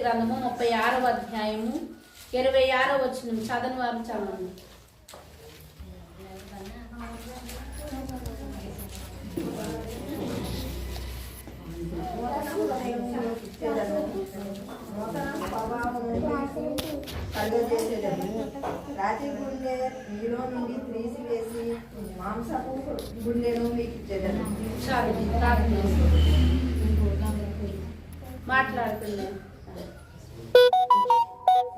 గ్రంథము ముప్పై ఆరవ అధ్యాయము ఇరవై ఆరో వచ్చిన చదవని వారు చదవండి. రాతి గుండె మీలో నుండి తీసివేసి మాంసపు గుండెను మీకు ఇచ్చేదను చాలు ప్రార్థన మాట్లాడుతున్నాను.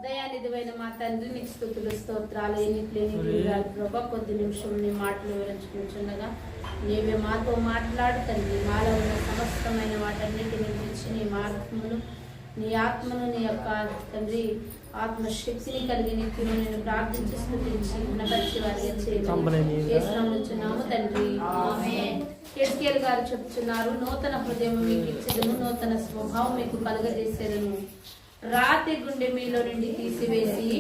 దయానిధివైన మా తండ్రి నీకు స్థుతులు స్తోత్రాలు ఎన్నిట్లేని వివరాలు ప్రభా కొద్ది నిమిషం నీ మాటలు వివరించుకుంటుండగా నీవే మాతో మాట్లాడు తండ్రి. మాలో ఉన్న సమస్తమైన వాటన్నిటిని గురించి నీ మార్గమును నీ ఆత్మను నీ యొక్క తండ్రి ఆత్మశక్తిని కలిగి నిత్యము నేను ప్రార్థించి స్థుతించి ఉన్నపరిచి చేయమని చేస్తున్నాము తండ్రి. ఎస్కేల్ గారు చెప్తున్నారు నూతన హృదయం మీకు ఇచ్చేదను నూతన స్వభావం మీకు కలుగజేసేదను రాతి గుండె మీలో నుండి తీసివేసి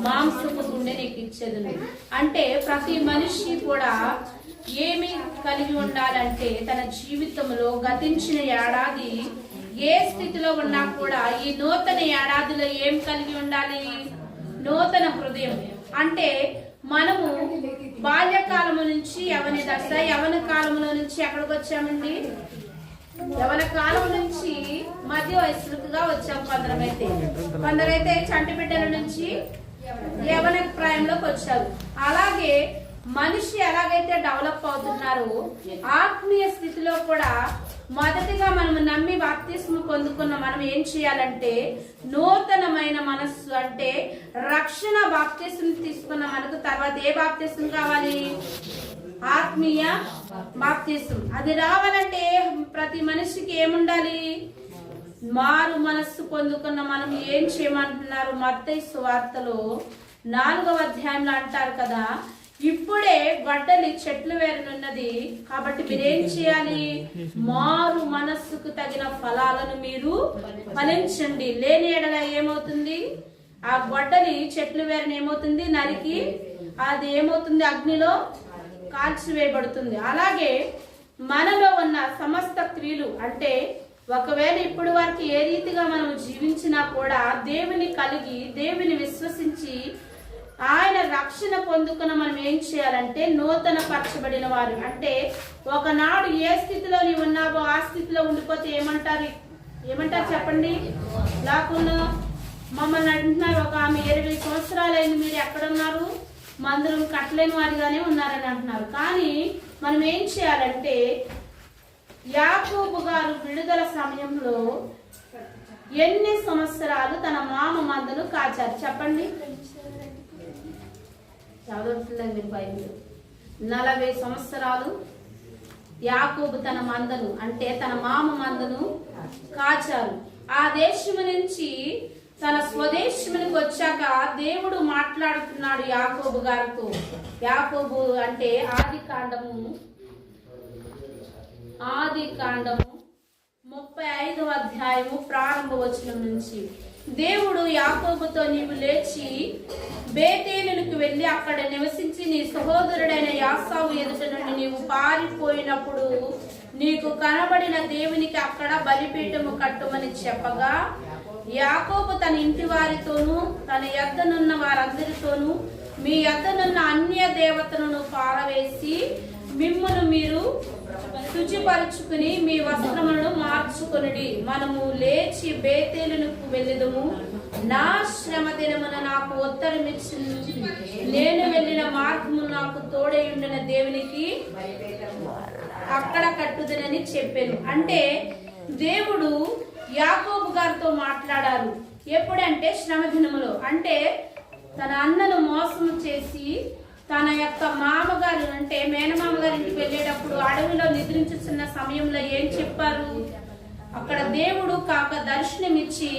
మాంసపు గుండె నీకు అంటే ప్రతి మనిషి కూడా ఏమి కలిగి ఉండాలంటే తన జీవితంలో గతించిన ఏడాది ఏ స్థితిలో ఉన్నా కూడా ఈ నూతన ఏడాదిలో ఏం కలిగి ఉండాలి? నూతన హృదయం. అంటే మనము బాల్యకాలము నుంచి యవని దశ యవన కాలంలో నుంచి ఎక్కడికి వచ్చామండి? యవన కాలం నుంచి మధ్య వయస్సులుగా వచ్చాం కొందరమైతే. కొందరైతే చంటి బిడ్డల నుంచి యవన ప్రాయంలోకి వచ్చారు. అలాగే మనిషి ఎలాగైతే డెవలప్ అవుతున్నారో ఆత్మీయ స్థితిలో కూడా మొదటిగా మనం నమ్మి బాప్తిస్మ పొందుకున్న మనం ఏం చేయాలంటే నూతనమైన మనస్సు అంటే రక్షణ బాప్తిస్మ తీసుకున్న మనకు తర్వాత ఏ బాప్తిస్మ కావాలి? ఆత్మీయ బాప్తీసం. అది రావాలంటే ప్రతి మనిషికి ఏముండాలి? మారు మనస్సు పొందుకున్న మనం ఏం చేయమంటున్నారు? మత్తయి సువార్తలో నాలుగవ అధ్యాయంలో అంటారు కదా ఇప్పుడే గొడ్డలి చెట్లు వేరునున్నది కాబట్టి మీరేం చేయాలి? మారు మనస్సుకు తగిన ఫలాలను మీరు ఫలించండి. లేని ఎడల ఏమవుతుంది? ఆ గొడ్డలి చెట్లు వేరుని ఏమవుతుంది నరికి అది ఏమవుతుంది? అగ్నిలో కాల్చివేయబడుతుంది. అలాగే మనలో ఉన్న సమస్త క్రియలు అంటే ఒకవేళ ఇప్పుడు వరకు ఏ రీతిగా మనం జీవించినా కూడా దేవుని కలిగి దేవుని విశ్వసించి ఆయన రక్షణ పొందుకున్న మనం ఏం చేయాలంటే నూతన పరచబడిన వారు. అంటే ఒకనాడు ఏ స్థితిలో నీవు ఉన్నావో ఆ స్థితిలో ఉండిపోతే ఏమంటారు? ఏమంటారు చెప్పండి? లేకుండా మమ్మల్ని అంటున్నారు ఒక ఆమె ఇరవై సంవత్సరాలైంది మీరు ఎక్కడున్నారు? మందులు కట్టలేని వారిగానే ఉన్నారని అంటున్నారు. కానీ మనం ఏం చేయాలంటే యాకోబు గారు విడుదల సమయంలో ఎన్ని సంవత్సరాలు తన మామ మందులు కాచారు? చెప్పండి. చదవట్లేదు మీరు బైబిల్? నలభై సంవత్సరాలు యాకోబు తన మందను అంటే తన మామ మందను కాచారు. ఆ దేశము నుంచి తన స్వదేశమునికి వచ్చాక దేవుడు మాట్లాడుతున్నాడు యాకోబు గారితో. యాకోబు అంటే ఆది కాండము. ఆది కాండము ముప్పై ఐదవ అధ్యాయము ప్రారంభ వచనం నుంచి. దేవుడు యాకోబుతో నీవు లేచి బేతేలునికి వెళ్ళి అక్కడ నివసించి నీ సహోదరుడైన యాసావు ఎదుట నుండి నీవు పారిపోయినప్పుడు నీకు కనబడిన దేవునికి అక్కడ బలిపీఠము కట్టుమని చెప్పగా యాకోబు తన ఇంటి వారితోనూ తన ఎద్దనున్న వారందరితోనూ మీ ఎద్దనున్న అన్య దేవతలను పారవేసి మిమ్మను మీరు శుచిపరుచుకుని మీ వస్త్రములను మార్చుకొనిడి. మనము లేచి బేతేలునకు వెళ్ళదము. నా శ్రమ దినమున నాకు ఉత్తరమిచ్చి నేను వెళ్ళిన మార్గము నాకు తోడై ఉండిన దేవునికి అక్కడ కట్టుదనని చెప్పాను. అంటే దేవుడు యాకోబు గారితో మాట్లాడారు. ఎప్పుడంటే శ్రమ దినములో అంటే తన అన్నను మోసం చేసి తన యొక్క మామగారు అంటే మేనమామ గారి ఇంటికి వెళ్ళేటప్పుడు అడవిలో నిద్రించుతున్న సమయంలో ఏం చెప్పారు? అక్కడ దేవుడు కాక దర్శనం ఇచ్చి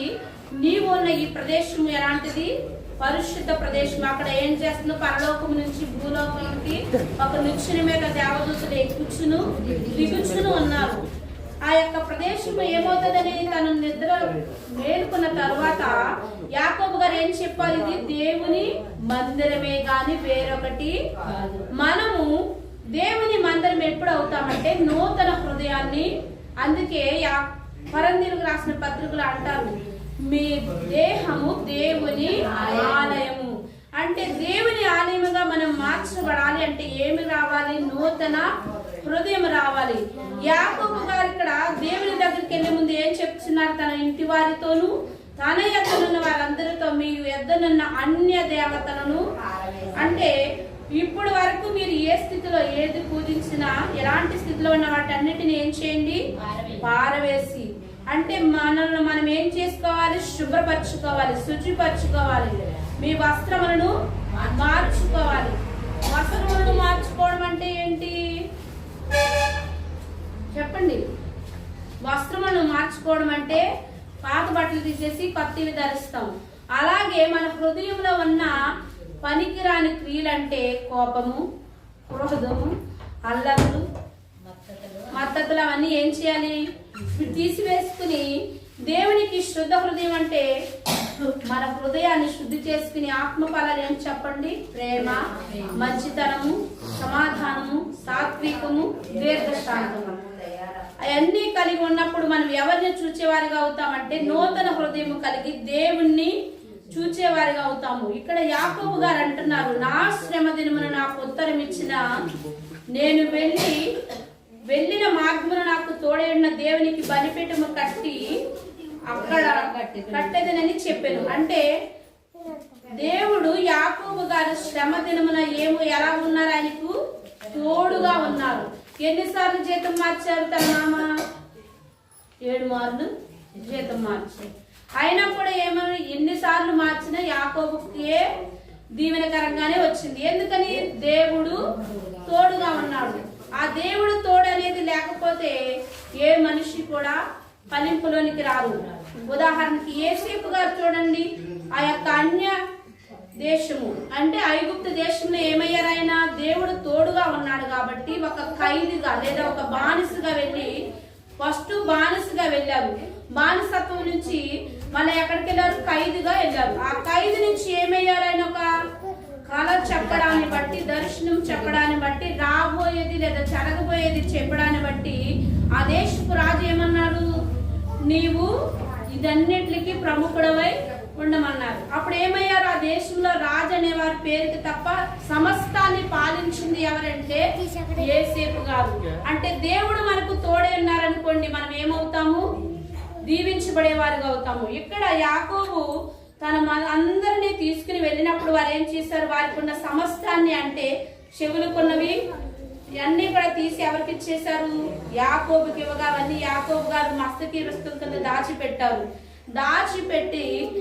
నీవు ఉన్న ఈ ప్రదేశం ఎలాంటిది? పరిశుద్ధ ప్రదేశం అక్కడ ఏం చేస్తున్నావు పరలోకం నుంచి భూలోకానికి ఒక నిచ్చిన మీద దేవదూతులు ఎక్కుచును దిగుచును ఉన్నారు ఆ యొక్క ప్రదేశం ఏమవుతుందనేది తను నిద్ర మేలుకున్న తర్వాత యాకోబు గారు ఏం చెప్పాలి ఇది దేవుని మందిరమే గాని వేరొకటి మనము దేవుని మందిరం ఎప్పుడు అవుతామంటే నూతన హృదయాన్ని అందుకే యా పరందీలకు రాసిన పత్రికలు అంటారు మీ దేహము దేవుని ఆలయము. అంటే దేవుని ఆలయముగా మనం మార్చబడాలి అంటే ఏమి రావాలి? నూతన హృదయం రావాలి. యాకోబు గారు ఇక్కడ దేవుని దగ్గరికి వెళ్ళే ముందు ఏం చెప్తున్నారు? తన ఇంటి వారితోనూ తన ఎద్దనున్న వారందరితో మీ ఎద్దనున్న అన్య దేవతలను అంటే ఇప్పుడు వరకు మీరు ఏ స్థితిలో ఏది పూజించినా ఎలాంటి స్థితిలో ఉన్న వాటన్నిటిని ఏం చేయండి? పారవేసి. అంటే మనల్ని మనం ఏం చేసుకోవాలి? శుభ్రపరచుకోవాలి శుచిపరచుకోవాలి. మీ వస్త్రములను మార్చుకోవాలి. వస్త్రములను మార్చుకోవడం అంటే ఏంటి? చెప్పండి. వస్త్రములను మార్చుకోవడం అంటే పాత బట్టలు తీసేసి కొత్తవి ధరిస్తాం. అలాగే మన హృదయంలో ఉన్న పనికిరాని క్రియలంటే కోపము క్రోధము అల్లములు మద్దతులు అవన్నీ ఏం చేయాలి? తీసివేసుకుని దేవునికి శుద్ధ హృదయం అంటే మన హృదయాన్ని శుద్ధి చేసుకుని ఆత్మ ఫలాలు ఏం చెప్పండి. ప్రేమ మంచితనము సమాధానము సాత్వికము దీర్ఘశాంతము. అవన్నీ కలిగి ఉన్నప్పుడు మనం ఎవరిని చూచేవారిగా అవుతామంటే నూతన హృదయం కలిగి దేవుణ్ణి చూచేవారిగా అవుతాము. ఇక్కడ యాకోబు గారు అంటున్నారు నా శ్రమ దినమున నాకు ఉత్తరం ఇచ్చిన నేను వెళ్ళి వెళ్ళిన మార్గమున నాకు తోడైన దేవునికి బలిపీఠము కట్టి అక్కడ కట్టెదనని చెప్పాను. అంటే దేవుడు యాకోబు గారు శ్రమ దినమున ఏమో ఎలా ఉన్నారు ఆయనకు? తోడుగా ఉన్నారు. ఎన్నిసార్లు జీతం మార్చారు తన మామ? ఏడు మార్లు జీతం మార్చారు అయినా కూడా ఏమని ఎన్నిసార్లు మార్చినా యాకోబుకే దీవెనకరంగానే వచ్చింది. ఎందుకని? దేవుడు తోడుగా ఉన్నాడు. ఆ దేవుడు తోడు అనేది లేకపోతే ఏ మనిషి కూడా ఫలింపులోనికి రారు. ఉదాహరణకి ఏసేపు గారు చూడండి ఆ యొక్క అన్య దేశము అంటే ఐగుప్తు దేశంలో ఏమయ్యారు ఆయన దేవుడు తోడుగా ఉన్నాడు కాబట్టి ఒక ఖైదీగా లేదా ఒక బానిసగా వెళ్ళి ఫస్ట్ బానిసగా వెళ్ళారు. బానిసత్వం నుంచి మళ్ళీ ఎక్కడికి వెళ్ళారు? ఖైదుగా వెళ్ళారు. ఆ ఖైదు నుంచి ఏమయ్యారు ఆయన ఒక కళ చెప్పడాన్ని బట్టి దర్శనం చెప్పడాన్ని బట్టి రాబోయేది లేదా జరగబోయేది చెప్పడాన్ని బట్టి ఆ దేశపు రాజు ఏమన్నా నీవు ఇదన్నిటికి ప్రముఖుడవై ఉండమన్నారు. అప్పుడు ఏమయ్యారు ఆ దేశంలో రాజు అనే వారి పేరుకి తప్ప సమస్తాన్ని పాలించింది ఎవరంటే ఏసేపు గారు. అంటే దేవుడు మనకు తోడే ఉన్నారనుకోండి మనం ఏమవుతాము? దీవించబడేవారుగా అవుతాము. ఇక్కడ యాకోబు తన మ- అందరినీ తీసుకుని వెళ్ళినప్పుడు వారు ఏం చేశారు? వారికి ఉన్న సమస్తాన్ని అంటే చెవులుకున్నవి ఇవన్నీ కూడా తీసి ఎవరికి ఇచ్చేశారు? యాకోబుకి ఇవ్వగా అవన్నీ యాకోబు గారు మస్తకి వస్తువుల కింద దాచిపెట్టారు. దాచిపెట్టి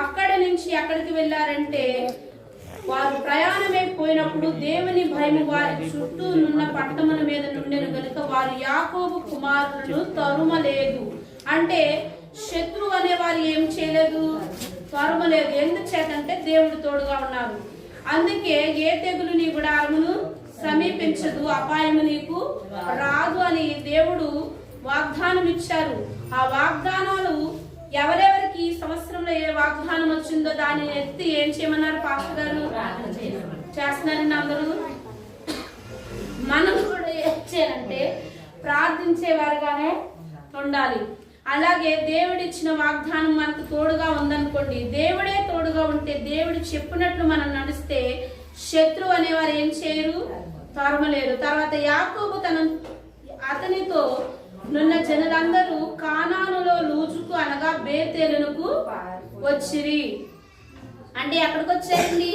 అక్కడి నుంచి ఎక్కడికి వెళ్ళారంటే వారు ప్రయాణమైపోయినప్పుడు దేవుని భయం వారి చుట్టూ నున్న పట్టణముల మీద నుండెను గనుక వారు యాకోబు కుమారులను తరుమలేదు. అంటే శత్రువు అనే వారు ఏం చేయలేదు? తరుమలేదు. ఎందుచేతంటే దేవుడు తోడుగా ఉన్నారు. అందుకే ఏ తెగులు నీ గుడారమును సమీపించదు. అపాయము నీకు రాదు అని దేవుడు వాగ్దానం ఇచ్చారు ఆ వాగ్దానాలు ఎవరెవరికి ఈ సంవత్సరంలో ఏ వాగ్దానం వచ్చిందో దానిని ఎత్తి ఏం చేయమన్నారు పాస్టర్ గారు? చేస్తున్నారండి అందరూ? మనం కూడా ఏం చేయాలంటే ప్రార్థించేవారుగానే ఉండాలి. అలాగే దేవుడిచ్చిన వాగ్దానం మనకు తోడుగా ఉందనుకోండి. దేవుడే తోడుగా ఉంటే దేవుడు చెప్పినట్లు మనం నడిస్తే శత్రువు అనేవారు ఏం చేయరు? తరమలేదు తర్వాత యాకోబు తన అతనితో నున్న జనులందరూ కానానులో లూజుకు అనగా బేతేలునకు వచ్చిరి. అంటే ఎక్కడికి వచ్చారండి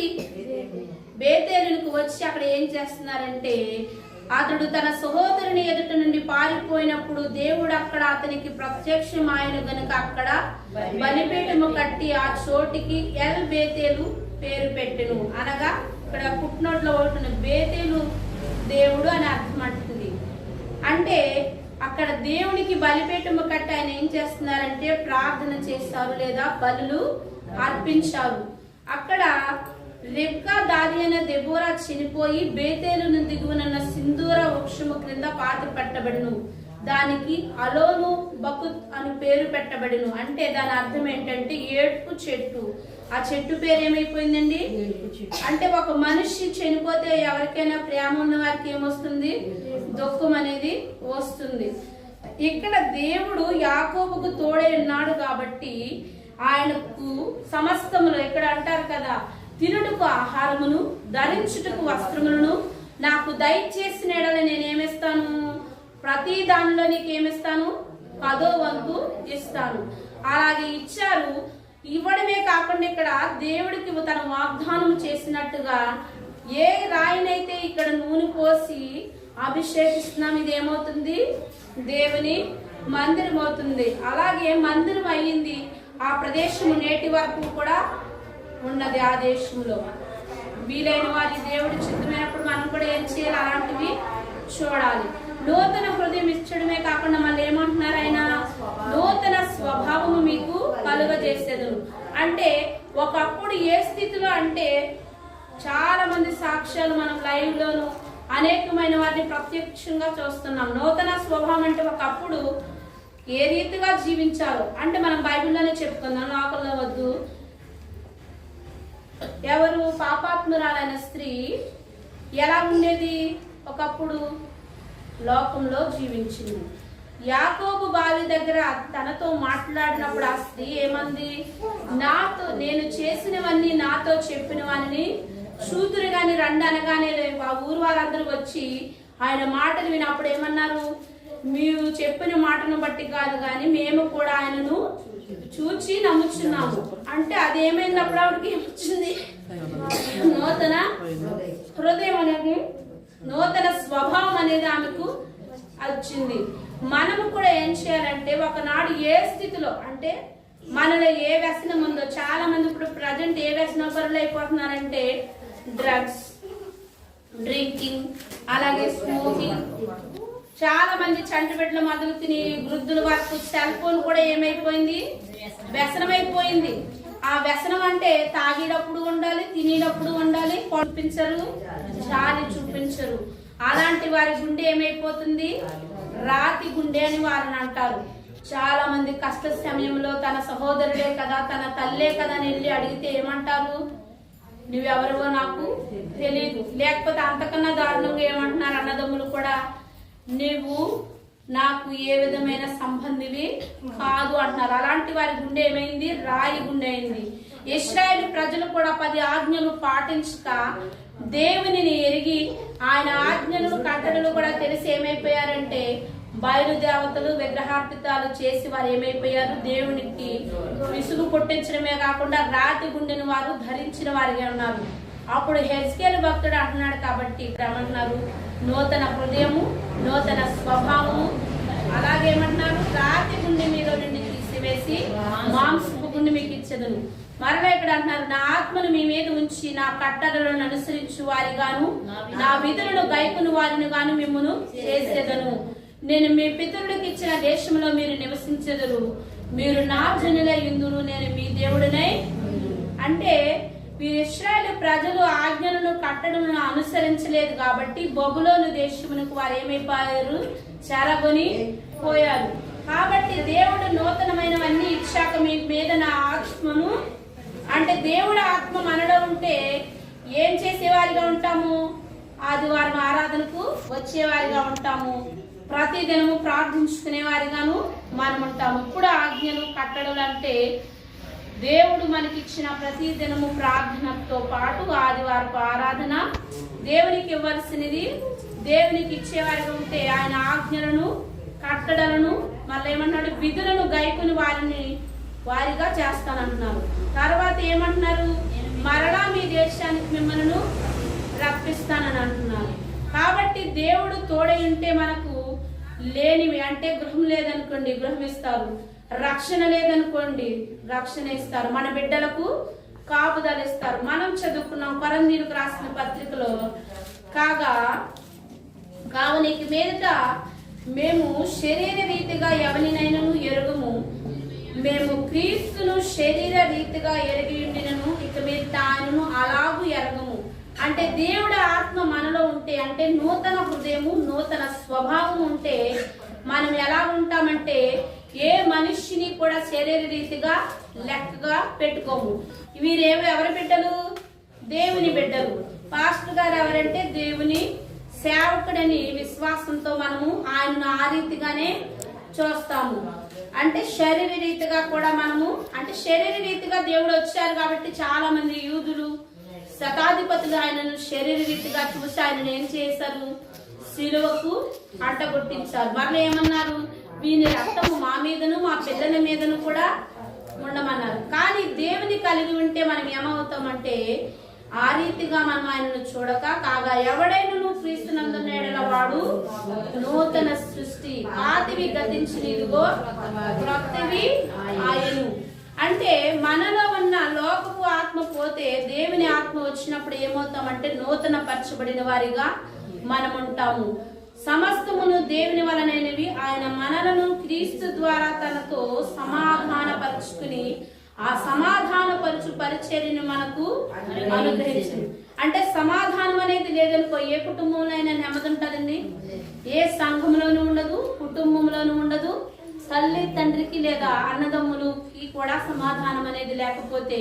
బేతేలునికి వచ్చి అక్కడ ఏం చేస్తున్నారంటే అతడు తన సహోదరుని ఎదుట నుండి పారిపోయినప్పుడు దేవుడు అక్కడ అతనికి ప్రత్యక్షమాయను గనుక అక్కడ బలిపీఠము కట్టి ఆ చోటికి ఎల్ బేతేలు పేరు పెట్టెను. అనగా ఇక్కడ పుట్టినోట్లో ఒకటి బేతేలు దేవుడు అని అర్థం అంటుంది. అంటే అక్కడ దేవునికి బలిపీఠము కట్టి ఆయన ఏం చేస్తున్నారంటే ప్రార్థన చేస్తారు లేదా బలులు అర్పించారు. అక్కడ రెబ్కా దాది అయిన దెబోరా చనిపోయి బేతేలు దిగువనున్న సింధూర వృక్షము క్రింద పాతి పెట్టబడును. దానికి అలోను బకుత్ అని పేరు పెట్టబడును. అంటే దాని అర్థం ఏంటంటే ఏడ్పు చెట్టు. ఆ చెట్టు పేరు ఏమైపోయిందండి? అంటే ఒక మనిషి చనిపోతే ఎవరికైనా ప్రేమ ఉన్న వారికి ఏమొస్తుంది? దుఃఖం అనేది వస్తుంది. ఇక్కడ దేవుడు యాకోబుకు తోడే ఉన్నాడు కాబట్టి ఆయనకు సమస్తములు ఇక్కడ అంటారు కదా తినుటకు ఆహారమును ధరించుటకు వస్త్రములను నాకు దయచేసిన ఎడల నేనేమిస్తాను? ప్రతి దానిలో నీకు ఏమిస్తాను? పదో వంతు ఇస్తాను. అలాగే ఇచ్చారు. ఇవ్వడమే కాకుండా ఇక్కడ దేవుడికి తన వాగ్దానం చేసినట్టుగా ఏ రాయినైతే ఇక్కడ నూనె పోసి అభిషేకిస్తున్నాం ఇది ఏమవుతుంది? దేవుని మందిరం అవుతుంది. అలాగే మందిరం అయ్యింది. ఆ ప్రదేశము నేటి వరకు కూడా ఉన్నది ఆ దేశంలో. వీలైన వారి దేవుడి చిత్తమైనప్పుడు మనం కూడా ఏం చేయాలి? అలాంటివి చూడాలి. నూతన హృదయం ఇచ్చడమే కాకుండా మళ్ళీ ఏమంటున్నారు ఆయన? నూతన స్వభావము మీకు కలుగజేసేదను అంటే ఒకప్పుడు ఏ స్థితిలో అంటే చాలా మంది సాక్ష్యాలు మనం లైవ్ లోను అనేకమైన వారిని ప్రత్యక్షంగా చూస్తున్నాం. నూతన స్వభావం అంటే ఒకప్పుడు ఏ రీతిగా జీవించాలో. అంటే మనం బైబిల్లోనే చెప్పుకుందాం లోకల్లో వద్దు. ఎవరు పాపాత్మురాలైన స్త్రీ ఎలా ఉండేది? ఒకప్పుడు లోకంలో జీవించింది. యాకోబు బావి దగ్గర తనతో మాట్లాడినప్పుడు ఆ స్త్రీ ఏమంది? నాతో నేను చేసినవన్నీ నాతో చెప్పినవన్నీ చూతురు గాని రండి అనగానే ఆ ఊరు వాళ్ళందరూ వచ్చి ఆయన మాటలు వినప్పుడు ఏమన్నారు? మీరు చెప్పిన మాటను బట్టి కాదు కానీ మేము కూడా ఆయనను చూచి నమ్ముచున్నాము. అంటే అదేమైనప్పుడు ఆవిడకి ఏమొచ్చింది? నూతన హృదయం అనేది నూతన స్వభావం అనేది ఆమెకు వచ్చింది. మనము కూడా ఏం చేయాలంటే ఒకనాడు ఏ స్థితిలో అంటే మనలో ఏ వ్యసనం ఉందో చాలా మంది ఇప్పుడు ప్రజెంట్ ఏ వ్యసనం పరులు అయిపోతున్నారంటే డ్రగ్స్ డ్రింకింగ్ అలాగే స్మోకింగ్. చాలా మంది చంటి మొదలు తిని వృద్ధుల వరకు సెల్ ఫోన్ కూడా ఏమైపోయింది? వ్యసనమైపోయింది. ఆ వ్యసనం అంటే తాగేటప్పుడు ఉండాలి తినేటప్పుడు ఉండాలి పంపించరు జాలి చూపించరు. అలాంటి వారి గుండె ఏమైపోతుంది? రాతి గుండె అని వారిని అంటారు. చాలా మంది కష్ట సమయంలో తన సహోదరుడే కదా తన తల్లే కదా అని వెళ్ళి అడిగితే ఏమంటారు? నువ్వెవరివో నాకు తెలియదు లేకపోతే అంతకన్నా దారుణంగా ఏమంటున్నారు అన్నదమ్ములు కూడా? నువ్వు నాకు ఏ విధమైన సంబంధివి కాదు అంటున్నారు. అలాంటి వారి గుండె ఏమైంది? రాయి గుండె అయింది. ఇస్రాయేల్ ప్రజలు కూడా పది ఆజ్ఞలు పాటించక దేవునిని ఎరిగి ఆయన ఆజ్ఞలు కట్టడలు కూడా తెలిసి ఏమైపోయారంటే బయలుదేవతలు విగ్రహార్పితాలు చేసి వారు ఏమైపోయారు? దేవునికి విసుగు పుట్టించడమే కాకుండా రాతి గుండెని వారు ధరించిన వారిగా ఉన్నారు. అప్పుడు హెస్కేల్ భక్తుడు అంటున్నాడు కాబట్టి ఇక్కడ ఏమంటున్నారు? నూతన హృదయము నూతన స్వభావము. అలాగే ఏమంటున్నారు? రాతి గుండె మీలో నుండి తీసివేసి మాంసపు గుండె మీకు ఇచ్చేదను మరలా ఇక్కడ అంటున్నారు నా ఆత్మను మీ మీద ఉంచి నా కట్టడలను అనుసరించు వారిగాను నా విధులను గైకును వారిని గాను మిమ్మను చేసేదను. నేను మీ పితరుడికి ఇచ్చిన దేశంలో మీరు నివసించెదరు. మీరు నా జనులై ఇందురు నేను మీ దేవుడినై అంటే ఇస్రాయల్ ప్రజలు ఆజ్ఞలను కట్టడం అనుసరించలేదు కాబట్టి బొబులోను దేశమునకు వారు ఏమైపోయారు? చెరగొని పోయారు. కాబట్టి దేవుడు నూతనమైనవన్నీ ఇచ్చాక మీ మీద నా ఆత్మను అంటే దేవుడు ఆత్మ మనలో ఉంటే ఏం చేసేవారిగా ఉంటాము? ఆదివారం ఆరాధనకు వచ్చేవారిగా ఉంటాము. ప్రతి దినము ప్రార్థించుకునే వారిగాను మనం ఉంటాము ఇప్పుడు ఆజ్ఞను కట్టడం అంటే దేవుడు మనకిచ్చిన ప్రతి దినము ప్రార్థనతో పాటు ఆదివారపు ఆరాధన. దేవునికి ఇవ్వాల్సినది దేవునికి ఇచ్చేవారిగా ఉంటే ఆయన ఆజ్ఞలను కట్టడలను మళ్ళీ ఏమన్నాడు విధులను గైకుని వారిని వారిగా చేస్తానంటున్నారు తర్వాత ఏమంటున్నారు? మరలా మీ దేశానికి మిమ్మల్ని రప్పిస్తానని అంటున్నారు. కాబట్టి దేవుడు తోడై ఉంటే మనకు లేనివి అంటే గృహం లేదనుకోండి గృహం ఇస్తారు. రక్షణ లేదనుకోండి రక్షణ ఇస్తారు. మన బిడ్డలకు కాపుదల ఇస్తారు. మనం చదువుకున్నాం కొరందీలకు రాసిన పత్రికలో కాగా కావున ఇక మీదట మేము శరీర రీతిగా ఎవరినైనాను ఎరుగము. మేము క్రీస్తును శరీర రీతిగా ఎరిగి ఉండినను ఇక మీద ఆయనను అలాగూ ఎరగము. అంటే దేవుడి ఆత్మ మనలో ఉంటే అంటే నూతన హృదయము నూతన స్వభావం ఉంటే మనం ఎలా ఉంటామంటే ఏ మనిషిని కూడా శరీర రీతిగా లెక్కగా పెట్టుకోము. వీరేమి ఎవరి బిడ్డలు? దేవుని బిడ్డలు. పాస్టర్ గారు ఎవరంటే దేవుని సేవకుడని విశ్వాసంతో మనము ఆయనను ఆ రీతిగానే చూస్తాము. అంటే శరీర రీతిగా కూడా మనము అంటే శరీర రీతిగా దేవుడు వచ్చారు కాబట్టి చాలా మంది యూదులు శతాధిపతులు ఆయనను శరీర రీతిగా చూసి ఆయనను ఏం చేశారు? శిలువకు అడ్డగొట్టించారు. మరలా ఏమన్నారు? వీని రక్తము మా మీదను మా పిల్లల మీదను కూడా ఉండమన్నారు. కానీ దేవుని కలిగి ఉంటే మనం ఏమవుతామంటే ఆ రీతిగా మనం ఆయనను చూడక కాగా ఎవడైనా నువ్వు క్రీస్తునందున్న వాడు నూతన సృష్టి పాతివి గతించిన ఇదిగో క్రొత్తవి ఆయను. అంటే మనలో ఉన్న లోకపు ఆత్మ పోతే దేవుని ఆత్మ వచ్చినప్పుడు ఏమవుతామంటే నూతన పరచబడిన వారిగా మనం ఉంటాము సమస్తమును దేవుని వలనైనవి ఆయన మనలను క్రీస్తు ద్వారా తనతో సమాధానపరుచుకుని ఆ సమాధానపరచు పరిచర్యను మనకు అనుగ్రహించింది అంటే సమాధానం అనేది లేదనుకో ఏ కుటుంబంలో నెమ్మది ఉంటుందండి ఏ సంఘంలోనూ ఉండదు కుటుంబంలోనూ ఉండదు. తల్లి తండ్రికి లేదా అన్నదమ్ములకి కూడా సమాధానం అనేది లేకపోతే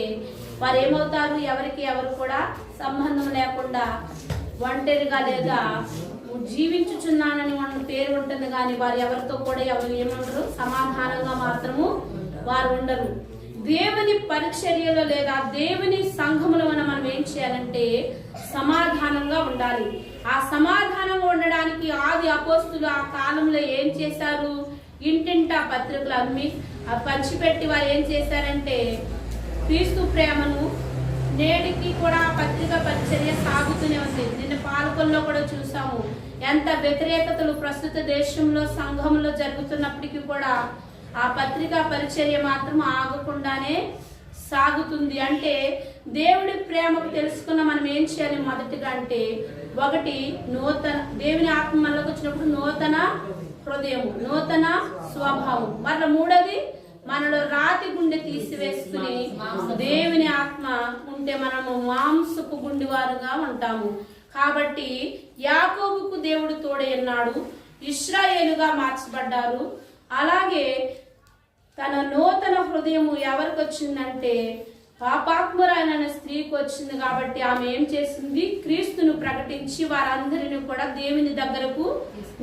వారు ఏమవుతారు ఎవరికి ఎవరు కూడా సంబంధం లేకుండా ఒంటరిగా లేదా జీవించుచున్నానని మన పేరు ఉంటుంది కానీ వారు ఎవరితో కూడా ఎవరు ఏమంటారు సమాధానంగా మాత్రము వారు ఉండరు. దేవుని పరిచర్యలో లేదా దేవుని సంఘములో మనం ఏం చేయాలంటే సమాధానంగా ఉండాలి. ఆ సమాధానంగా ఉండడానికి ఆది అపోస్తులు ఆ కాలంలో ఏం చేశారు? ఇంటింటా పత్రికలు అమ్మి ఆ పంచిపెట్టి వారు ఏం చేశారంటే క్రీస్తు ప్రేమను నేటికి కూడా పత్రిక పరిచర్య సాగుతూనే ఉంది. నిన్న కూడా చూసాము. ఎంత వ్యతిరేకతలు ప్రస్తుత దేశంలో సంఘంలో జరుగుతున్నప్పటికీ కూడా ఆ పత్రికా పరిచర్య మాత్రం ఆగకుండానే సాగుతుంది. అంటే దేవుడి ప్రేమకు తెలుసుకున్న మనం ఏం చేయాలి మొదటిగా అంటే ఒకటి నూతన దేవుని ఆత్మ మనలోకి వచ్చినప్పుడు నూతన హృదయం నూతన స్వభావం. మరల మూడోది మనలో రాతి గుండె తీసివేసుకుని దేవుని ఆత్మ ఉంటే మనము మాంసపు గుండెవారుగా ఉంటాము. కాబట్టి యాకోబుకు దేవుడు తోడైనాడు ఇస్రాయేలుగా మార్చబడ్డారు. అలాగే తన నూతన హృదయం ఎవరికి వచ్చిందంటే పాపాత్మురాయన స్త్రీకి వచ్చింది కాబట్టి ఆమె ఏం చేసింది? క్రీస్తును ప్రకటించి వారందరిని కూడా దేవుని దగ్గరకు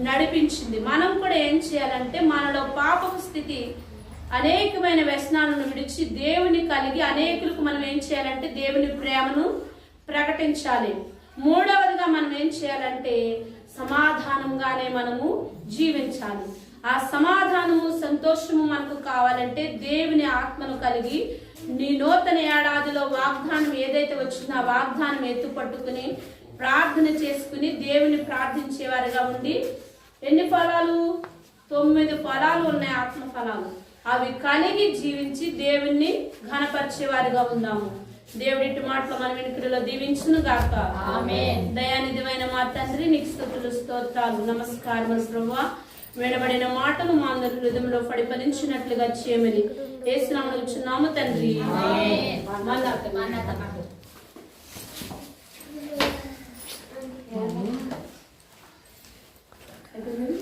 నడిపించింది. మనం కూడా ఏం చేయాలంటే మనలో పాపపు స్థితి అనేకమైన వ్యసనాలను విడిచి దేవుని కలిగి అనేకులకు మనం ఏం చేయాలంటే దేవుని ప్రేమను ప్రకటించాలి. మూడవదిగా మనం ఏం చేయాలంటే సమాధానంగానే మనము జీవించాలి. ఆ సమాధానము సంతోషము మనకు కావాలంటే దేవుని ఆత్మను కలిగి నీ నూతన ఏడాదిలో వాగ్దానం ఏదైతే వచ్చిందో ఆ వాగ్దానం ఎత్తుపట్టుకుని ప్రార్థన చేసుకుని దేవుని ప్రార్థించేవారిగా ఉండి ఎన్ని ఫలాలు? తొమ్మిది ఫలాలు ఉన్నాయి ఆత్మ ఫలాలు అవి కలిగి జీవించి దేవుణ్ణి ఘనపరిచేవారిగా ఉందాము. దేవుడి మాటలు మన వెనుకలో దీవించును గాక దయానిధిమైన మా తండ్రి నీకు స్తోత్రాలు నమస్కారం ప్రభా వినబడిన మాటలు మా అందరి హృదయంలో పడిపలించినట్లుగా చేయమని వేసినాము వచ్చున్నాము తండ్రి. Thank you.